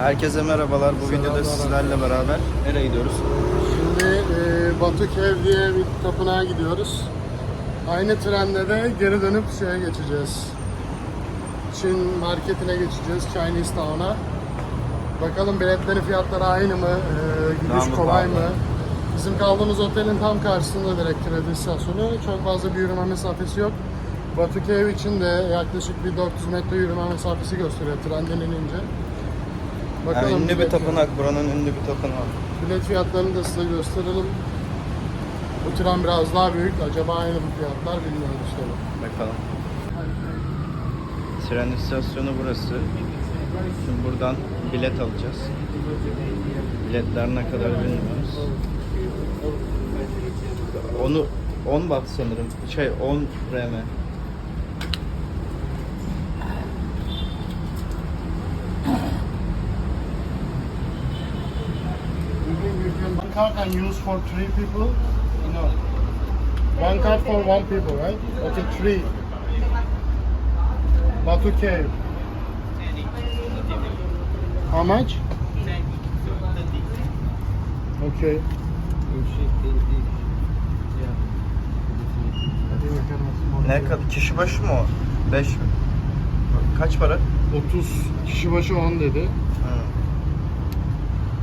Herkese merhabalar. Bu videoda Selamlar. sizlerle beraber nereye gidiyoruz? Şimdi e, Batukev diye bir tapınağa gidiyoruz. Aynı trende de geri dönüp şeye geçeceğiz. Çin marketine geçeceğiz, Chinese Town'a. Bakalım biletlerin fiyatları aynı mı, e, Daha gidiş mı kolay mı? Bizim kaldığımız otelin tam karşısında direkt tren istasyonu. Çok fazla bir yürüme mesafesi yok. Batukev için de yaklaşık bir 400 metre yürüme mesafesi gösteriyor trenden inince. Yani ünlü bir bilet- tapınak. Buranın ünlü bir tapınağı. Bilet fiyatlarını da size gösterelim. Bu tren biraz daha büyük. Acaba aynı bu fiyatlar bilmiyoruz tabii. Bakalım. Tren istasyonu burası. Şimdi buradan bilet alacağız. Biletler ne kadar bilmiyoruz. Onu 10 baht sanırım. Şey 10 RM. You think you can one card can use for three people? No. One card for one people, right? Okay, three. Batu Cave. How much? Okay. Ne kadar? Kişi başı mı o? 5 mi? Kaç para? 30 kişi başı 10 dedi. Ha.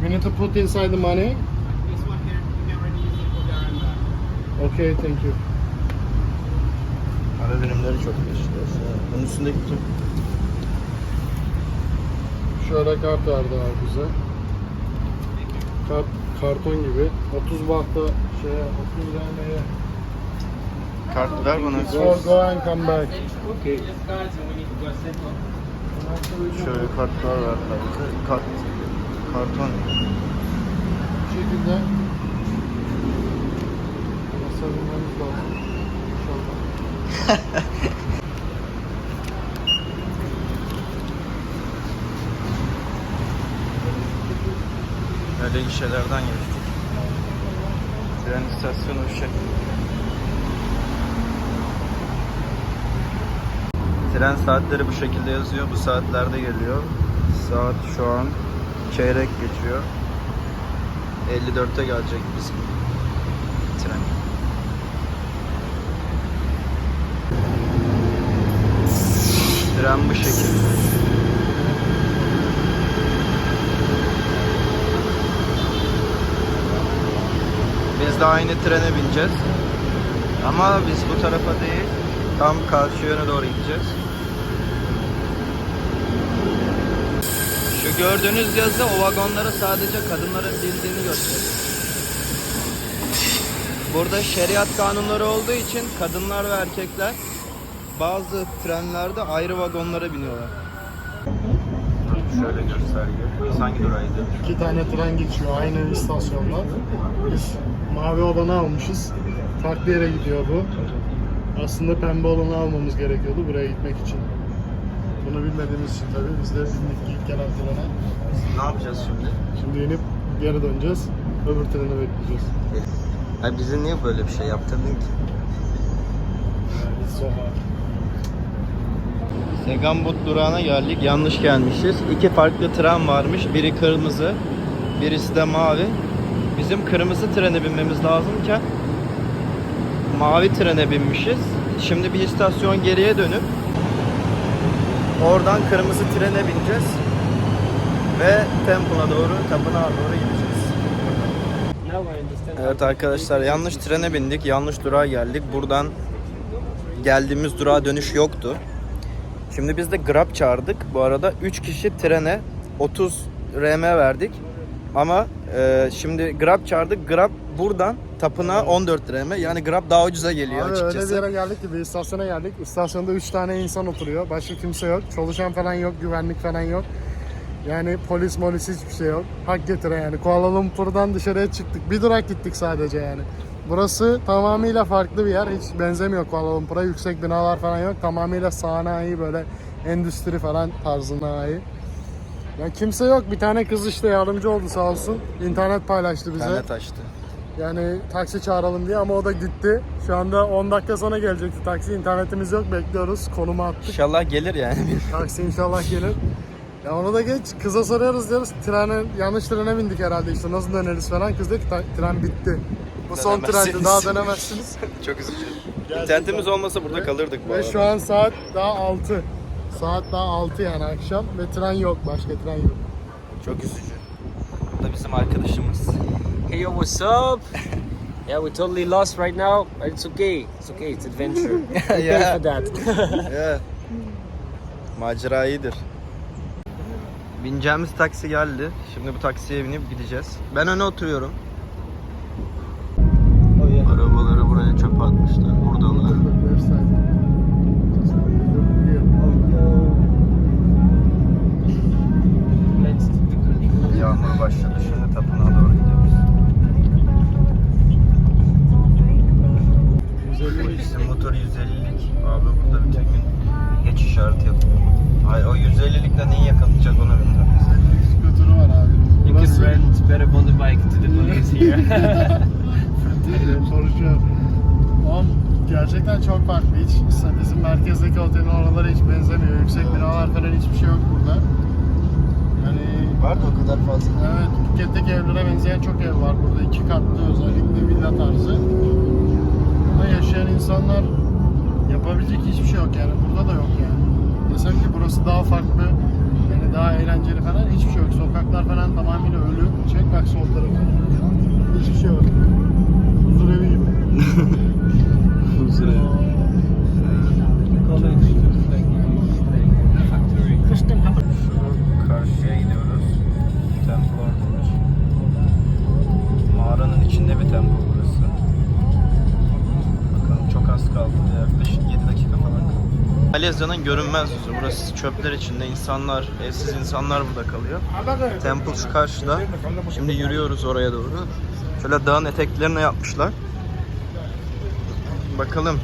We need to put inside the money. This one here, you can already use it for the Aranda. Okay, thank you. Ara birimleri çok geçti. Bunun üstündeki kim? Şöyle kart verdi abi bize. Kart, karton gibi. 30 bahta şeye 30 liraya Kart ver bana. Go, go and come back. Okay. Şöyle kartlar ver bize. Kart. Karton. Bu şekilde basabilmemiz lazım. İnşallah. Öyle gişelerden geçtik. Tren istasyonu bu şey. Tren saatleri bu şekilde yazıyor. Bu saatlerde geliyor. Saat şu an çeyrek geçiyor. 54'te gelecek bizim tren. Tren bu şekilde. Biz de aynı trene bineceğiz. Ama biz bu tarafa değil, tam karşı yöne doğru gideceğiz. Şu gördüğünüz yazı o vagonları sadece kadınların bindiğini gösteriyor. Burada şeriat kanunları olduğu için kadınlar ve erkekler bazı trenlerde ayrı vagonlara biniyorlar. Şöyle gösterge. Hangi durağıydı? İki tane tren geçiyor aynı istasyondan. Biz mavi olanı almışız. Farklı yere gidiyor bu. Aslında pembe olanı almamız gerekiyordu buraya gitmek için. Bunu bilmediğimiz için tabii biz de bindik ilk gelen trene. Ne yapacağız şimdi? Şimdi inip geri döneceğiz. Öbür treni bekleyeceğiz. Ya bize niye böyle bir şey yaptırdın ki? It's so hard. Segambut durağına geldik. Yanlış gelmişiz. İki farklı tren varmış. Biri kırmızı, birisi de mavi. Bizim kırmızı trene binmemiz lazımken mavi trene binmişiz. Şimdi bir istasyon geriye dönüp oradan kırmızı trene bineceğiz. Ve Temple'a doğru, tapınağa doğru gideceğiz. Evet arkadaşlar yanlış trene bindik. Yanlış durağa geldik. Buradan geldiğimiz durağa dönüş yoktu. Şimdi biz de Grab çağırdık. Bu arada 3 kişi trene 30 RM verdik. Ama e, şimdi Grab çağırdık. Grab buradan tapınağa 14 RM. Yani Grab daha ucuza geliyor Abi öyle bir açıkçası. yere geldik ki bir istasyona geldik. İstasyonda 3 tane insan oturuyor. Başka kimse yok. Çalışan falan yok. Güvenlik falan yok. Yani polis molis hiçbir şey yok. Hak getire yani. Kuala Lumpur'dan dışarıya çıktık. Bir durak gittik sadece yani. Burası tamamıyla farklı bir yer. Hiç benzemiyor Kuala Lumpur'a. Yüksek binalar falan yok. Tamamıyla sanayi böyle endüstri falan tarzına ait. Ya kimse yok. Bir tane kız işte yardımcı oldu sağ olsun. İnternet paylaştı bize. Tane taştı. Yani taksi çağıralım diye ama o da gitti. Şu anda 10 dakika sonra gelecekti taksi. İnternetimiz yok bekliyoruz. Konumu attık. İnşallah gelir yani. Taksi inşallah gelir. Ya onu da geç. Kıza soruyoruz diyoruz. Trene, yanlış trene bindik herhalde işte. Nasıl döneriz falan. Kız dedi ki "Ta- tren bitti. Bu son trendi. Dönemezsiniz." Daha dönemezsiniz. Çok üzücü. İnternetimiz olmasa burada kalırdık bu Ve arada. şu an saat daha 6. Saat daha 6 yani akşam ve tren yok. Başka tren yok. Çok üzücü. Bu da bizim arkadaşımız. Hey yo, what's up? yeah, we're totally lost right now, but it's okay. It's okay. It's adventure. For that. Yeah. Macera iyidir. Bineceğimiz taksi geldi. Şimdi bu taksiye binip gideceğiz. Ben öne oturuyorum. Hiçbir şey yok yani. Burada da yok yani. Desem ki burası daha farklı, yani daha eğlenceli falan hiçbir şey yok. Sokaklar falan tamamıyla ölü. Çek bak sol tarafı. Hiçbir şey yok. Huzur evi gibi. Huzur evi. Karşıya gidiyoruz. Temple. Mağaranın içinde bir temple kaldı. Yaklaşık 7 dakika falan kaldı. Malezya'nın görünmez yüzü. Burası çöpler içinde. insanlar, evsiz insanlar burada kalıyor. Temple şu karşıda. Şimdi yürüyoruz oraya doğru. Şöyle dağın eteklerine yapmışlar. Bakalım.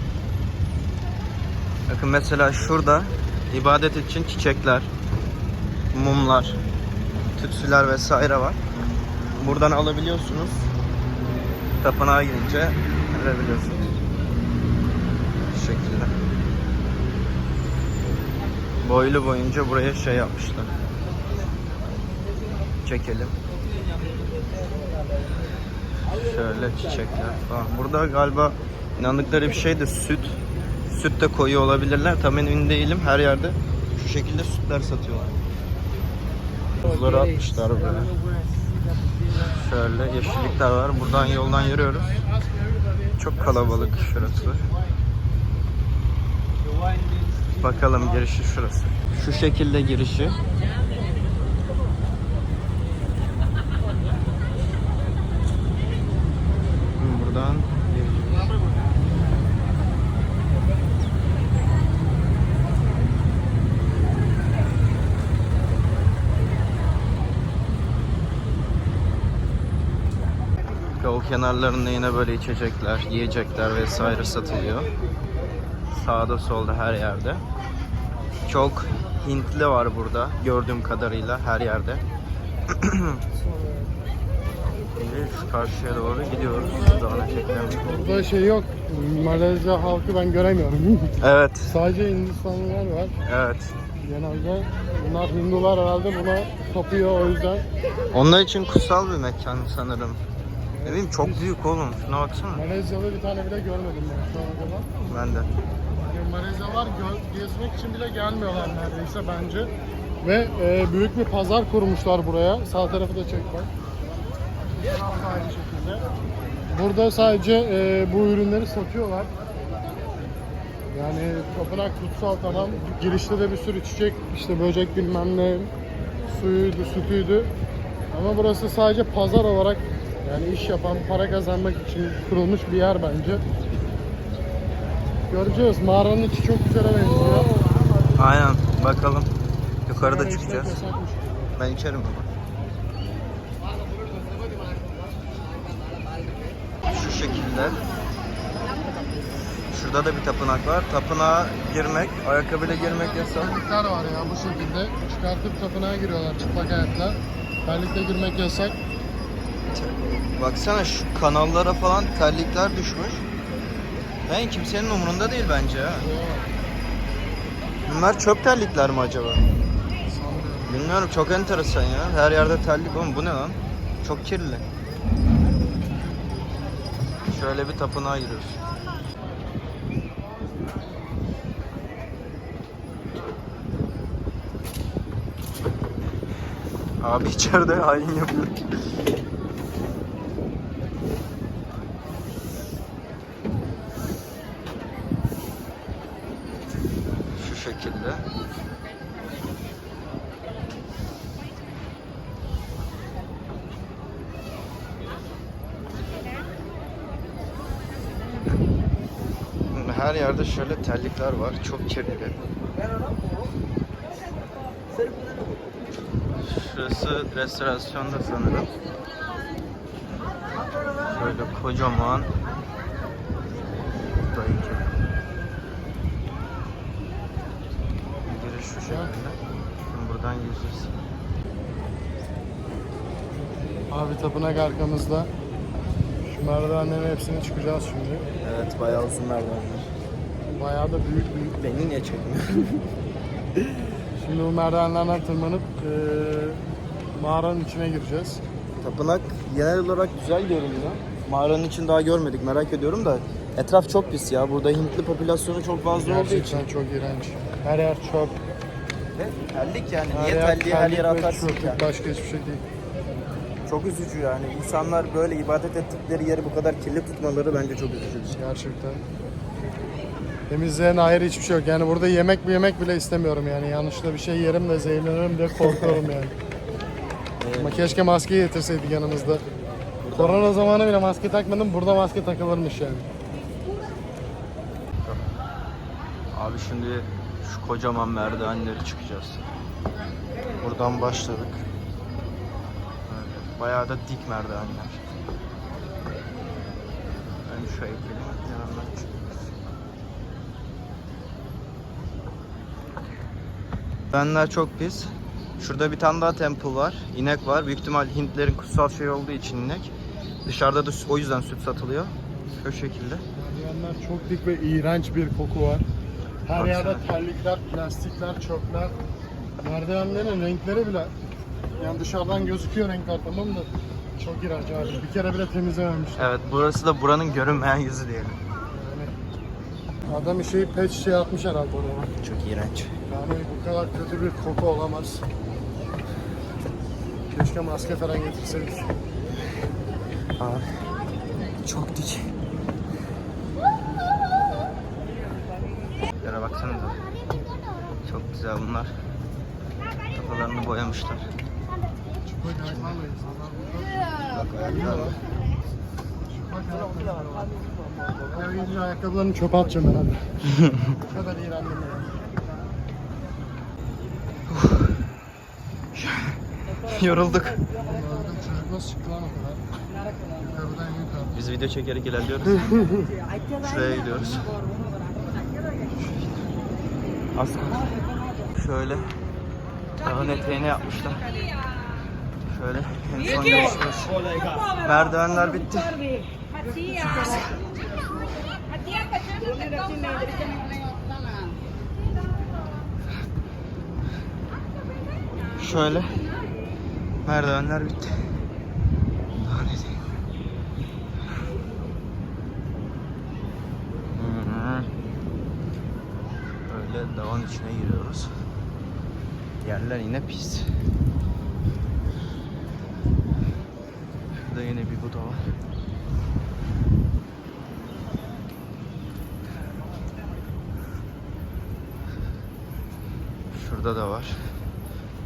Bakın mesela şurada ibadet için çiçekler, mumlar, tütsüler vesaire var. Buradan alabiliyorsunuz. Tapınağa girince verebiliyorsunuz. Şekilde. Boylu boyunca buraya şey yapmışlar. Çekelim. Şöyle çiçekler falan. Burada galiba inandıkları bir şey de süt. Süt de koyu olabilirler. Tam emin değilim. Her yerde şu şekilde sütler satıyorlar. Buzları atmışlar böyle. Şöyle yeşillikler var. Buradan yoldan yürüyoruz. Çok kalabalık şurası. Bakalım girişi şurası. Şu şekilde girişi. Buradan gireceğiz. Yol kenarlarında yine böyle içecekler, yiyecekler vesaire satılıyor. Sağda solda her yerde. Çok Hintli var burada gördüğüm kadarıyla her yerde. Şimdi şu karşıya doğru gidiyoruz. Dağın eteklerine. Burada şey yok. Malezya halkı ben göremiyorum. Evet, Sadece Hindistanlılar var. evet. Genelde bunlar Hindular herhalde buna tapıyor o yüzden. Onlar için kutsal bir mekan sanırım. Ne bileyim çok büyük oğlum. Şuna baksana. Malezyalı bir tane bile görmedim ben şu ana kadar. Ben de. Gö- gezmek için bile gelmiyorlar neredeyse bence. Ve e, büyük bir pazar kurmuşlar buraya. Sağ tarafı da çek bak. Aynı şekilde. Burada sadece e, bu ürünleri satıyorlar. Yani tapınak kutsal tamam. Girişte de bir sürü çiçek, işte böcek bilmem ne, suyuydu, sütüydü. Ama burası sadece pazar olarak yani iş yapan, para kazanmak için kurulmuş bir yer bence. Göreceğiz. Mağaranın içi çok güzel benziyor. Aynen. Bakalım. Yukarıda çıkacağız. Ben içerim ama. Şu şekilde. Şurada da bir tapınak var. Tapınağa girmek, ayakkabıyla girmek yasak. Terlikler var ya bu şekilde. Çıkartıp tapınağa giriyorlar çıplak ayakla. Terlikle girmek yasak. Baksana şu kanallara falan terlikler düşmüş. Ben kimsenin umurunda değil bence ha. Bunlar çöp terlikler mi acaba? Bilmiyorum çok enteresan ya. Her yerde terlik oğlum bu ne lan? Çok kirli. Şöyle bir tapınağa giriyoruz. Abi içeride hain yapıyor. Şu şekilde. Her yerde şöyle terlikler var. Çok kirli. Şurası restorasyonda sanırım. Şöyle kocaman. Dayı kedi. Giriş şu şekilde. Şimdi buradan gireceğiz. Abi tapınak arkamızda. Şu merdivenlerin hepsini çıkacağız şimdi. Evet bayağı uzun merdivenler. Bayağı da büyük büyük. Beni niye çekmiyor? Şimdi bu merdivenlerden tırmanıp eee mağaranın içine gireceğiz. Tapınak genel olarak güzel görünüyor. Mağaranın için daha görmedik merak ediyorum da etraf çok pis ya. Burada Hintli popülasyonu çok fazla olduğu için. Gerçekten çok iğrenç. Her yer çöp. Ve terlik yani. Her Niye terliği her yere atarsın yani? Başka hiçbir şey değil. Çok üzücü yani. İnsanlar böyle ibadet ettikleri yeri bu kadar kirli tutmaları bence çok üzücü bir şey. Gerçekten. Temizleyen ayrı hiçbir şey yok. Yani burada yemek bir yemek bile istemiyorum yani. Yanlışlıkla bir şey yerim de zehirlenirim diye korkuyorum yani. Ama keşke maskeyi getirseydik yanımızda. Korona zamanı bile maske takmadım. Burada maske takılırmış yani. Abi şimdi şu kocaman merdivenleri çıkacağız. Buradan başladık. Bayağı da dik merdivenler. Ben şu heykelin yanından çıkıyoruz. Merdivenler çok pis. Şurada bir tane daha temple var. İnek var. Büyük ihtimal Hintlerin kutsal şey olduğu için inek. Dışarıda da o yüzden süt satılıyor. Şu şekilde. Merdivenler çok dik ve iğrenç bir koku var. Her Baksana. yerde terlikler, plastikler, çöpler. Merdivenlerin renkleri bile yani dışarıdan gözüküyor renkler tamam da çok iğrenç abi. Bir kere bile temizlememişler. Evet burası da buranın görünmeyen yüzü diyelim. Yani adam işi pet şişeye atmış herhalde oraya. Çok iğrenç. Yani bu kadar kötü bir koku olamaz. Keşke maske falan getirseydik. Abi çok dik. Yere baksanıza. Çok güzel bunlar. Kafalarını boyamışlar. Gidince ayakkabılarını çöpe atacağım herhalde. Bu kadar iğrendim. Yorulduk. Çocuk nasıl çıktı lan o kadar? Yukarıdan yukarı. Biz video çekerek ilerliyoruz. Şuraya gidiyoruz. Az. Şöyle dağın eteğine yapmışlar. Şöyle en son görüşürüz. Merdivenler bitti. Şöyle merdivenler bitti. Eteği. Hı. Böyle dağın içine giriyoruz. Yerler yine pis. Şurada yine bir Buda var. Şurada da var.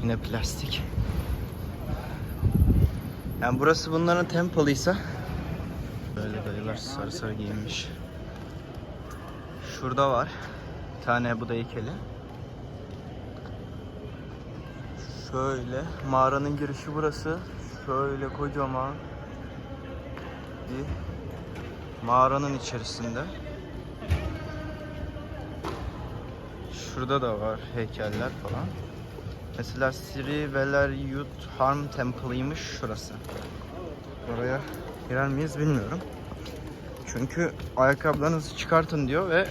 Yine plastik. Yani burası bunların temple'ıysa Böyle dayılar sarı sarı giyinmiş. Şurada var. Bir tane bu da heykeli. Şöyle mağaranın girişi burası. Şöyle kocaman bir mağaranın içerisinde. Şurada da var heykeller falan. Mesela Sri Velayut Harm Temple'ıymış şurası. Oraya girer miyiz bilmiyorum. Çünkü ayakkabılarınızı çıkartın diyor ve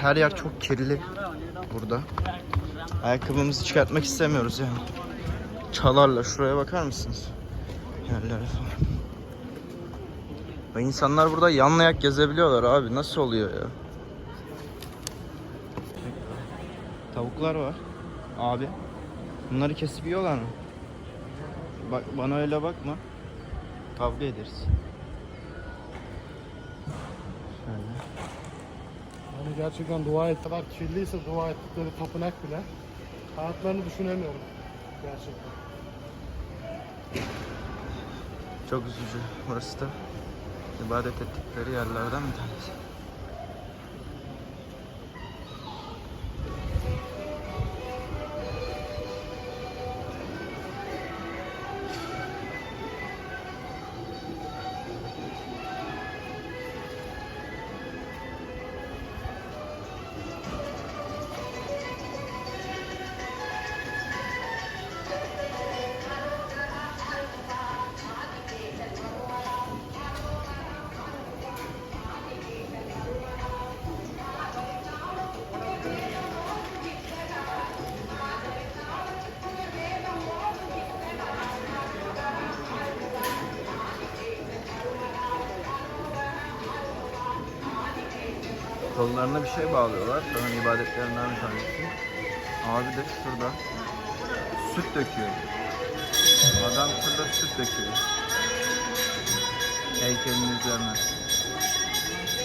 her yer çok kirli burada. Ayakkabımızı çıkartmak istemiyoruz yani. çalarla. Şuraya bakar mısınız? Yerlere falan. Ve insanlar burada yanlayak gezebiliyorlar abi. Nasıl oluyor ya? Tavuklar var. Abi. Bunları kesip yiyorlar mı? Bak bana öyle bakma. Kavga ederiz. Şöyle. Yani gerçekten dua ettiler. Kirliyse dua ettikleri tapınak bile. Hayatlarını düşünemiyorum. Gerçekten. Çok üzücü. Burası da ibadet ettikleri yerlerden bir tanesi. Şey bağlıyorlar. Sonra ibadetlerinden bir tanesi. Abi de şurada süt döküyor. Adam şurada süt döküyor. Heykelin üzerine.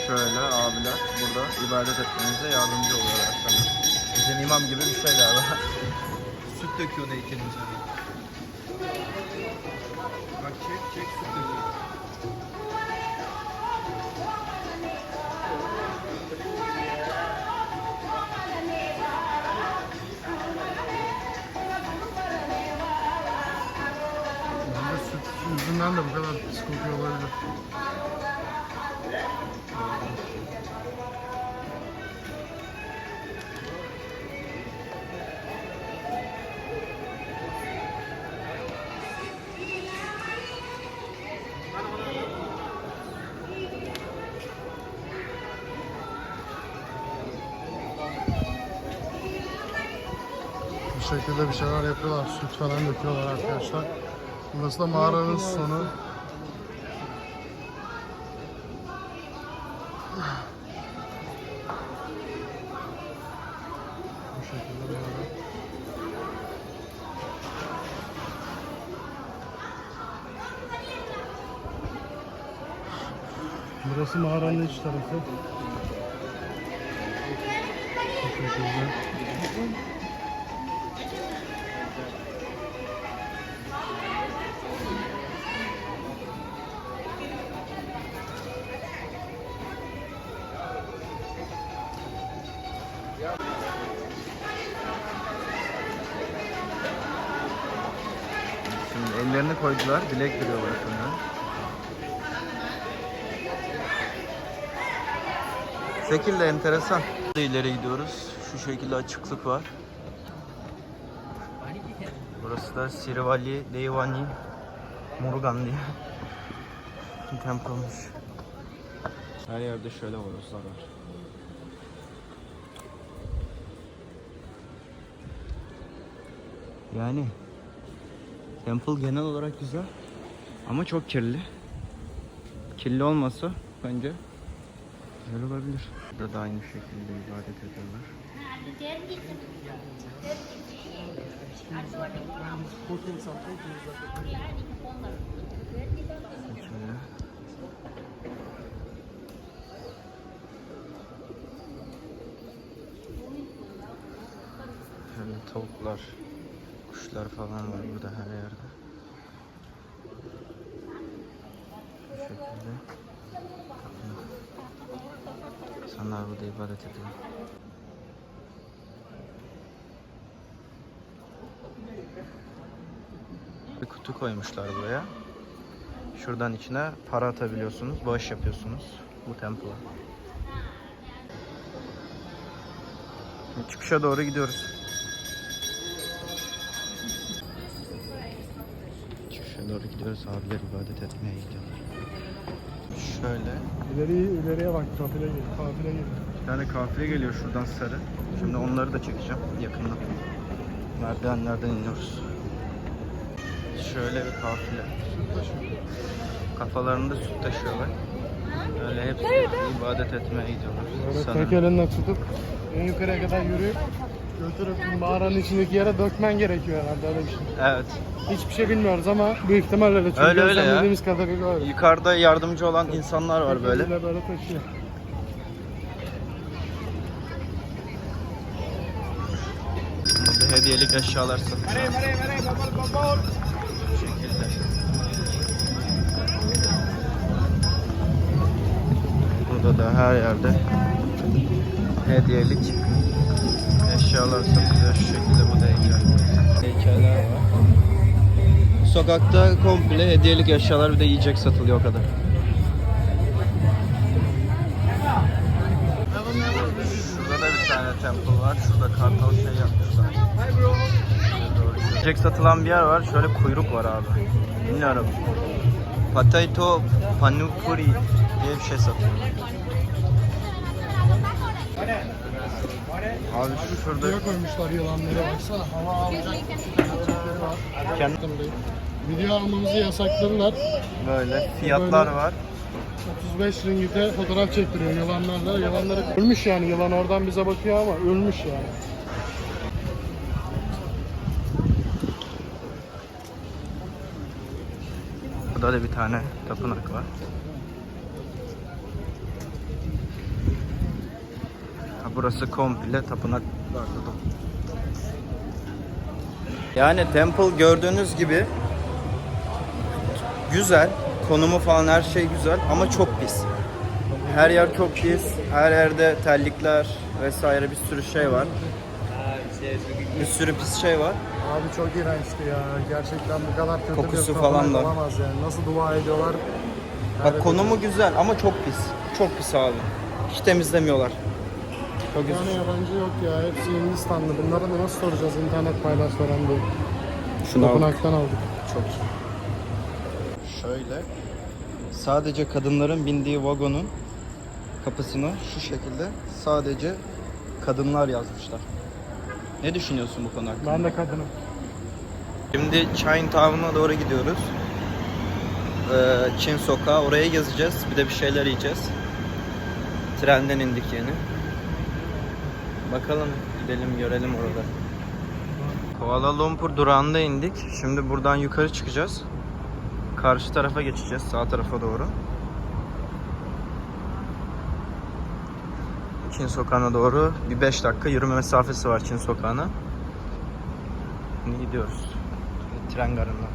Şöyle abiler burada ibadet etmenize yardımcı oluyorlar sana. Bizim imam gibi bir şey galiba. süt döküyor heykelin üzerine. Bak çek çek süt döküyor. Yüzünden de bu kadar kokuyor olabilir. Bu şekilde bir şeyler yapıyorlar. Süt falan döküyorlar arkadaşlar. Burası da mağaranın sonu. Bu şekilde mağara. Burası mağaranın iç tarafı. Bu şekilde enteresan. İleri gidiyoruz. Şu şekilde açıklık var. Burası da Sirivali Devani Murugan diye bir temple olmuş. Her yerde şöyle horozlar var. Yani Temple genel olarak güzel ama çok kirli. Kirli olmasa bence güzel olabilir. Burada da aynı şekilde ibadet ediyorlar. Şöyle. Şöyle tavuklar, kuşlar falan var burada her yerde. Bu şekilde. İnsanlar burada ibadet ediyor. Bir kutu koymuşlar buraya. Şuradan içine para atabiliyorsunuz, bağış yapıyorsunuz bu temple'a. Çıkışa doğru gidiyoruz. Çıkışa doğru gidiyoruz. Abiler ibadet etmeye gidiyorlar. Şöyle İleri, ileriye bak kafile geliyor. Kafile geliyor. bir tane kafile geliyor şuradan sarı. Şimdi onları da çekeceğim yakından. Merdivenlerden iniyoruz. şöyle bir kafile. Kafalarında süt taşıyorlar. Öyle hepsi ibadet etmeye gidiyorlar. Böyle tek elinle tutup en yukarıya kadar yürüyüp götürüp mağaranın içindeki yere dökmen gerekiyor herhalde öyle bir şey. Evet. Hiçbir şey bilmiyoruz ama büyük ihtimal öyle. Çünkü Öyle, öyle ya. gözlemlediğimiz kadarıyla öyle. Yukarıda yardımcı olan insanlar var böyle. Eliyle böyle taşıyor. Burada hediyelik eşyalar satılıyor. Bu şekilde. Burada da her yerde hediyelik eşyalar satılıyor. Şu şekilde bu da heykel. Heykeller var. Sokakta komple hediyelik eşyalar bir de yiyecek satılıyor o kadar. Şurada da bir tane temple var. Şurada kartal şey yapmışlar. Yiyecek satılan bir yer var. Şöyle kuyruk var abi. Bilmiyorum. Potato panipuri diye bir şey satıyor. Abi şu şurada Buraya koymuşlar yılanları baksana. Hava alacak. Var. Video almamızı yasakladılar. böyle fiyatlar Böyle- var. 35 ringite fotoğraf çektiriyor yılanlarla. Yılanları ölmüş yani. Yılan oradan bize bakıyor ama ölmüş yani. Burada da bir tane tapınak var. Burası komple tapınak Yani temple gördüğünüz gibi güzel. Konumu falan her şey güzel ama çok pis. Her yer çok pis. Her yerde terlikler vesaire bir sürü şey var. Bir sürü pis şey var. Abi çok iğrençti ya. Gerçekten bu kadar kötü Kokusu bir falan da. olamaz yani. Nasıl dua ediyorlar. Bak konumu güzel ama çok pis. Çok pis abi. Hiç temizlemiyorlar. Çok üzücü. yabancı yok ya. Hepsi Hindistanlı. Bunları da nasıl soracağız internet paylaş falan diye. Şunu. Tapınaktan aldık. Çok iyi. Şöyle. Sadece kadınların bindiği vagonun kapısına şu şekilde sadece kadınlar yazmışlar. Ne düşünüyorsun bu konu hakkında? Ben de kadınım. Şimdi Chinatown'a doğru gidiyoruz. Ee, Çin sokağı oraya gezeceğiz. Bir de bir şeyler yiyeceğiz. Trenden indik yeni. Bakalım gidelim görelim orada. Kuala Lumpur durağında indik. Şimdi buradan yukarı çıkacağız. Karşı tarafa geçeceğiz. Sağ tarafa doğru. Çin sokağına doğru bir 5 dakika yürüme mesafesi var Çin sokağına. Şimdi gidiyoruz. Tren garından.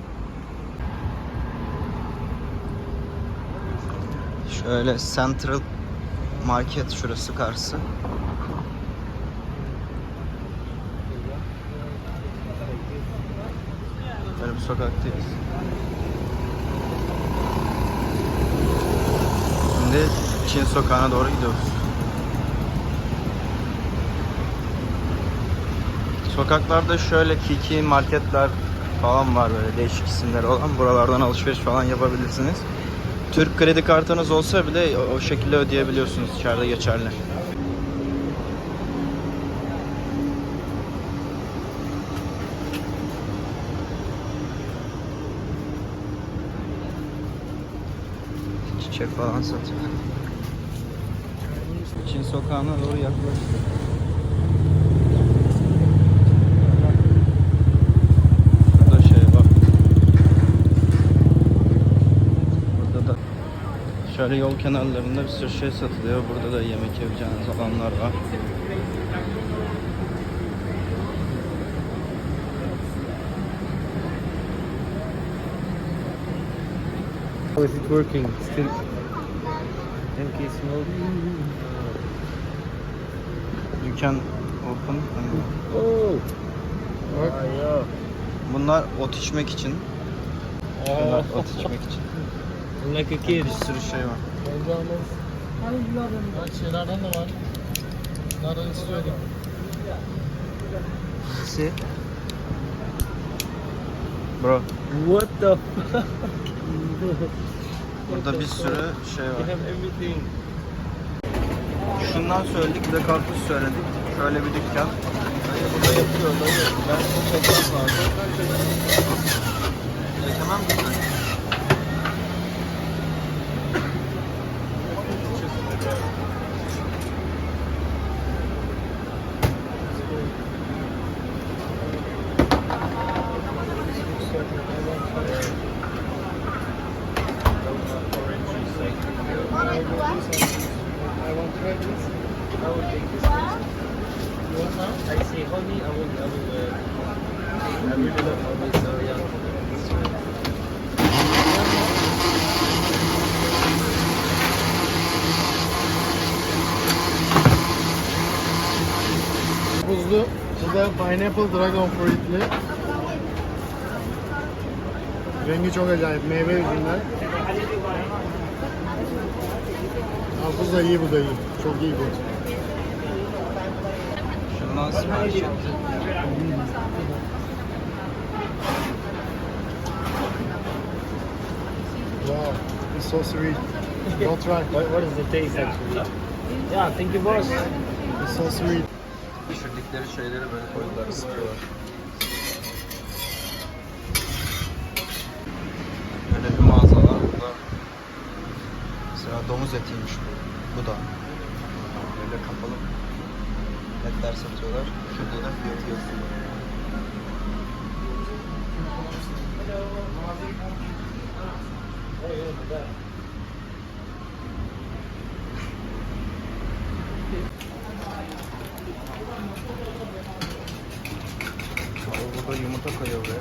Şöyle Central Market şurası karşısı. Böyle bir sokaktayız. Şimdi Çin sokağına doğru gidiyoruz. Sokaklarda şöyle kiki marketler falan var böyle değişik isimleri olan. Buralardan alışveriş falan yapabilirsiniz. Türk kredi kartınız olsa bile o, şekilde ödeyebiliyorsunuz içeride geçerli. Çiçek falan satıyor. Çin sokağına doğru yaklaştık. Burada şey var. Burada da şöyle yol kenarlarında bir sürü şey satılıyor. Burada da yemek yapacağınız alanlar var. How is it working? Still 10k small? You can open. and- Oh! Bak. Bunlar ot içmek için. Bunlar Oh, ot içmek için. like a kid. Bir sürü şey var. Almaz. Bak şeylerden de var. Nereden istiyordum? See? Bro, What the? burada bir sürü şey var. Şundan söyledik, bir de karpuz söyledik. Şöyle bir dükkan. Dayı burada yapıyor dayı. Ben çok yapmam lazım. Bilmem ki. I want to try this. I will take this. You want now? I see honey. I will. I will. Uh, I really love honey. So yeah. Buzlu. Bu da pineapple dragon fruitli. Rengi çok acayip. Meyve yüzünden. Bu da iyi, bu da iyi. Çok iyi bu. Şundan sipariş ettim. Wow, it's so sweet. Go try. What, what is the taste actually? Yeah, thank you, boss. It's so sweet. Pişirdikleri şeyleri böyle koydular, ısıtıyorlar. Böyle bir mağaza var burada. Mesela domuz etiymiş bu. Bu da. Böyle kapalı etler satıyorlar. Şurada da fiyatı yazıyor. Abi yumurta koyuyor buraya.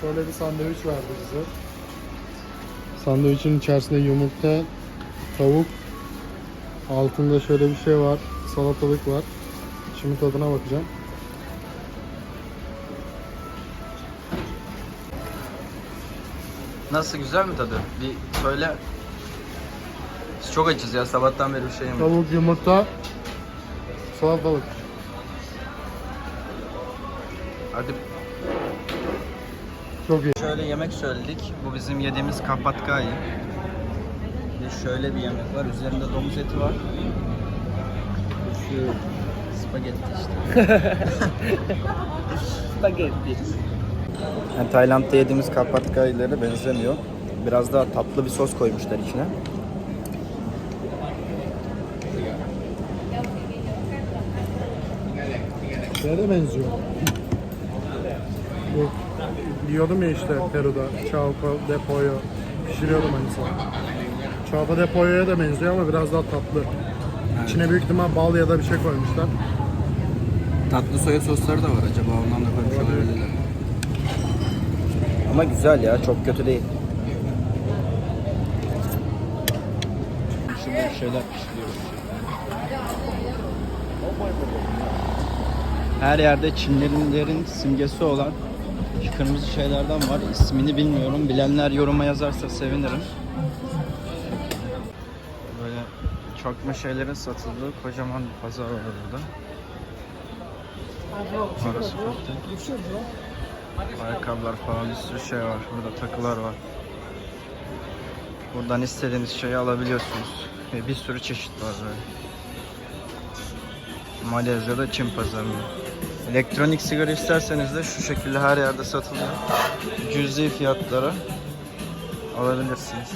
Şöyle bir sandviç verdi bize. Sandviçin içerisinde yumurta, tavuk, altında şöyle bir şey var, salatalık var. Şimdi tadına bakacağım. Nasıl güzel mi tadı? Bir söyle. Biz çok açız ya sabahtan beri bir şey yemedik. Tavuk, yumurta, salatalık. Hadi Çok iyi. şöyle yemek söyledik. Bu bizim yediğimiz kapatkayı. Bir şöyle bir yemek var. Üzerinde domuz eti var. Şu spagetti işte. Spaghetti. Yani Tayland'da yediğimiz kapatkaylara benzemiyor. Biraz daha tatlı bir sos koymuşlar içine. Şeye de benziyor. Bu yiyordum ya işte Peru'da. Chaufa de pollo. Pişiriyordum hani sana. Chaufa de pollo'ya da benziyor ama biraz daha tatlı. İçine büyük ihtimal bal ya da bir şey koymuşlar. Tatlı soya sosları da var acaba ondan da koymuş olabilirler. Ama güzel ya çok kötü değil. Şimdi şeyler pişiriyoruz. Her yerde Çinlilerin simgesi olan kırmızı şeylerden var. İsmini bilmiyorum. Bilenler yoruma yazarsa sevinirim. Böyle çakma şeylerin satıldığı kocaman bir pazar var burada. Parası kötü. Ayakkabılar falan bir sürü şey var. Burada takılar var. Buradan istediğiniz şeyi alabiliyorsunuz. Ve bir sürü çeşit var böyle. Malezya'da Çin pazarında. Elektronik sigara isterseniz de şu şekilde her yerde satılıyor. Cüzi fiyatlara alabilirsiniz.